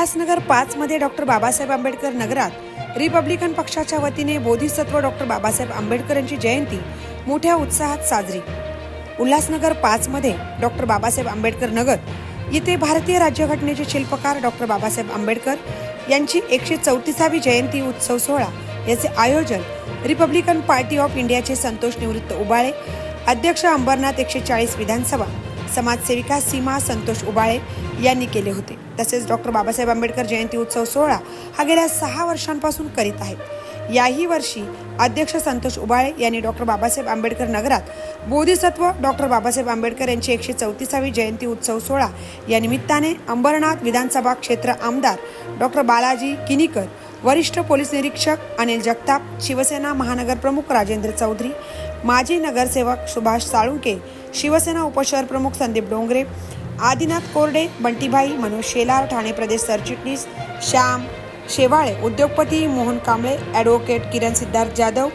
उल्हासनगर पाचमध्ये डॉक्टर बाबासाहेब आंबेडकर नगरात रिपब्लिकन पक्षाच्या वतीने बोधिसत्व डॉक्टर बाबासाहेब आंबेडकर यांची जयंती मोठ्या उत्साहात साजरी. उल्हासनगर पाचमध्ये डॉक्टर बाबासाहेब आंबेडकर नगर येथे भारतीय राज्यघटनेचे शिल्पकार डॉक्टर बाबासाहेब आंबेडकर यांची एकशे चौतीसावी जयंती उत्सव सोहळा याचे आयोजन रिपब्लिकन पार्टी ऑफ इंडियाचे संतोष निवृत्त उबाळे अध्यक्ष अंबरनाथ एकशे चाळीस विधानसभा समाजसेविका सीमा संतोष उबाळे यांनी केले होते. तसेच डॉक्टर बाबासाहेब आंबेडकर जयंती उत्सव सोहळा हा गेल्या सहा वर्षांपासून करीत आहेत याही वर्षी अध्यक्ष संतोष उबाळे यांनी डॉक्टर बाबासाहेब आंबेडकर नगरात बोधिसत्व डॉक्टर बाबासाहेब आंबेडकर यांची एकशे चौतीसावी जयंती उत्सव सोहळा या निमित्ताने अंबरनाथ विधानसभा क्षेत्र आमदार डॉक्टर बालाजी किनीकर वरिष्ठ पोलीस निरीक्षक अनिल जगताप शिवसेना महानगर प्रमुख राजेंद्र चौधरी माजी नगरसेवक सुभाष साळुंके शिवसेना उपशहर प्रमुख संदीप डोंगरे आदिनाथ कोरडे बंटीभाई मनोज शेलार ठाणे प्रदेश सरचिटणीस श्याम शेवाळे उद्योगपती मोहन कांबळे ॲडव्होकेट किरण सिद्धार्थ जाधव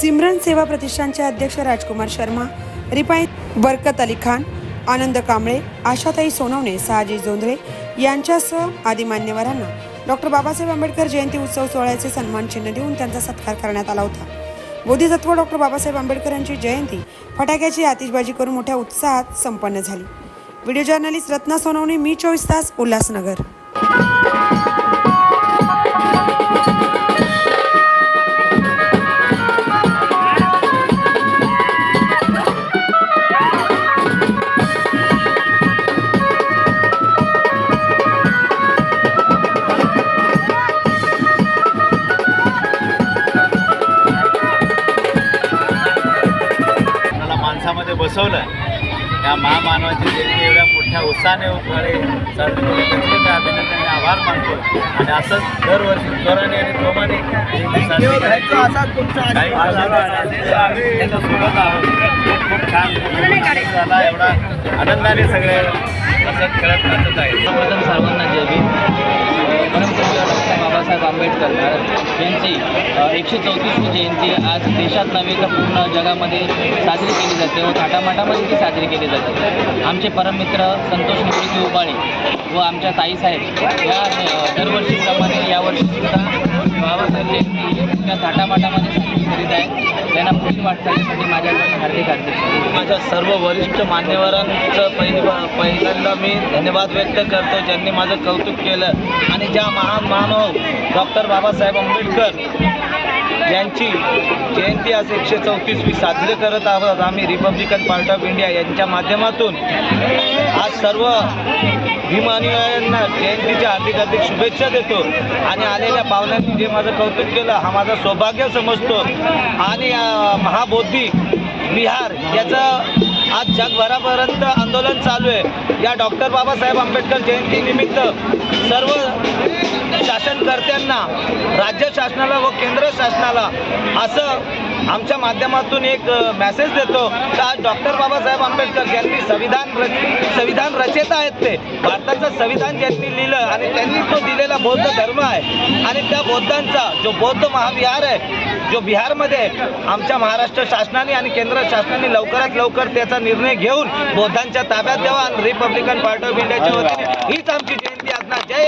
सिमरन सेवा प्रतिष्ठानचे अध्यक्ष राजकुमार शर्मा रिपाई बरकत अली खान आनंद कांबळे आशाताई सोनवणे सहाजी जोंधळे यांच्यासह आदी मान्यवरांना डॉक्टर बाबासाहेब आंबेडकर जयंती उत्सव सोहळ्याचे सन्मान चिन्ह देऊन त्यांचा सत्कार करण्यात आला होता. बोधिसत्व डॉक्टर बाबासाहेब आंबेडकर यांची जयंती फटाक्याची आतिषबाजी करून मोठ्या उत्साहात संपन्न झाली. व्हिडिओ जर्नलिस्ट रत्ना सोनवणे मी चोवीस तास उल्हासनगर. माणसामध्ये बसवलं. या महामानवाची जयंती एवढ्या मोठ्या उत्साहाने उभारे साजरी केली त्याचे मी अभिनंदन आणि आभार मानतो. आणि असंच दरवर्षी जोराने आणि जोमाने आम्ही त्याच्यासोबत आहोत. खूप छान झाला एवढा आनंदाने सगळे हसत खेळत नाचत आहे सर्वप्रथम सर्वांना जय भीम. परमपूज्य डॉक्टर बाबासाहेब आंबेडकर यांची एकशे चौतीसवी जयंती आज देशात नव्हे तर पूर्ण जगामध्ये साजरी केली जाते व थाटामाटामध्ये ती साजरी केली जाते. आमचे परममित्र संतोष निवृत्ती उबाळे व आमच्या ताईसाहेब या दरवर्षीप्रमाणे यावर्षीसुद्धा बाबासाहेब जयंती थाटामाटामध्ये साजरी करीत आहेत. त्यांना पुढील वाटचालीसाठी माझ्या हार्दिक हार्दिक माझ्या सर्व वरिष्ठ मान्यवरांचं पहिली पहिल्यांदा मी धन्यवाद व्यक्त करतो ज्यांनी माझं कौतुक केलं. आणि ज्या महान मानव डॉक्टर बाबासाहेब आंबेडकर यांची जयंती आज एकशे चौतीसवी साजरी करत आहोत. आम्ही रिपब्लिकन पार्टी ऑफ इंडिया यांच्या माध्यमातून. आज सर्व भीमानुयांना जयंतीच्या हार्दिक हार्दिक शुभेच्छा देतो. आणि आलेल्या पाहुण्यांनी जे माझं कौतुक केलं हा माझा सौभाग्य समजतो. आणि महाबोधी बिहार याचं आज जगभरापर्यंत आंदोलन चालू आहे. या डॉक्टर बाबासाहेब आंबेडकर जयंतीनिमित्त सर्व शासनकर्त्यांना राज्य शासनाला व केंद्र शासनाला असं आमच्या माध्यमातून एक मेसेज देतो. तर आज डॉक्टर बाबासाहेब आंबेडकर ज्यांनी संविधान रच संविधान रचेता आहेत ते भारताचं संविधान ज्यांनी लिहिलं आणि त्यांनी तो दिलेला बौद्ध धर्म आहे. आणि त्या बौद्धांचा जो बौद्ध महाविहार आहे जो बिहारमध्ये आहे, आमच्या महाराष्ट्र शासनाने आणि केंद्र शासनाने लवकरात लवकर त्याचा निर्णय घेऊन बौद्धांच्या ताब्यात द्यावा आणि रिपब्लिकन पार्टी ऑफ इंडियाच्या वतीने हीच आमची